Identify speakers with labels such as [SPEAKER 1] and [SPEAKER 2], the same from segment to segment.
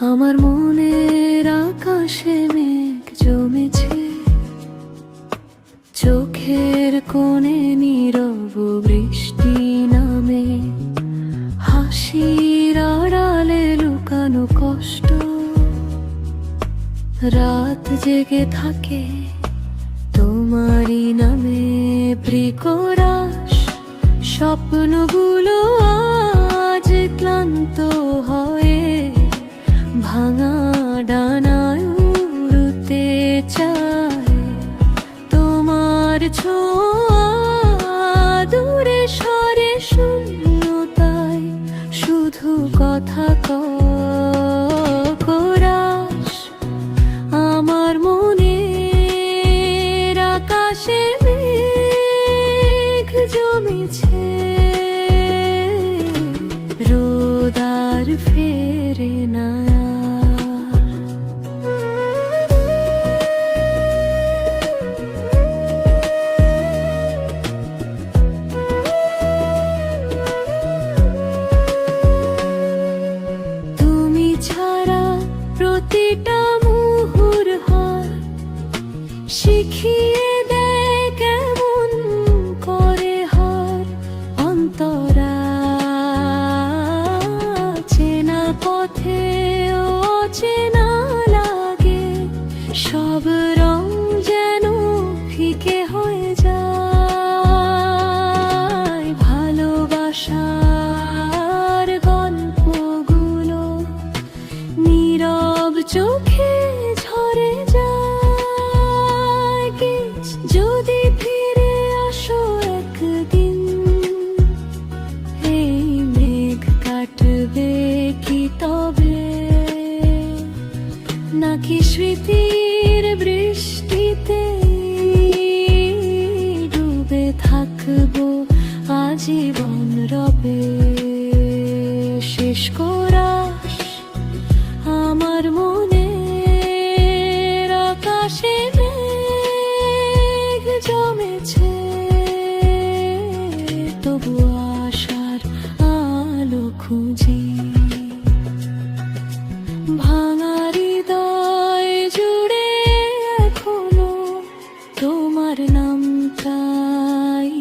[SPEAKER 1] আমার মনের আকাশে মেঘ জমেছে। চোখের কোণে নীরব বৃষ্টি নামে। হাসির আড়ালে লুকানো কষ্ট। রাত জেগে থাকে তোমারই নামে। প্রিকর স্বপ্নগুলো আজ ক্লান্ত হয়ে ভাঙা ডানায় উড়তে চায়। তোমার ছোঁয়া দূরে সরে শূন্যতায় শুধু কথা করাস। আমার মনে আকাশে মেঘ জমেছে। তুমি ছাড়া প্রতিটা মুহুর হয় শিখিয়ে নাকি স্মৃতির বৃষ্টিতে ডুবে থাকব আজীবন রবে শেষ করাস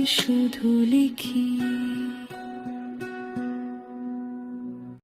[SPEAKER 1] শুধু লিখি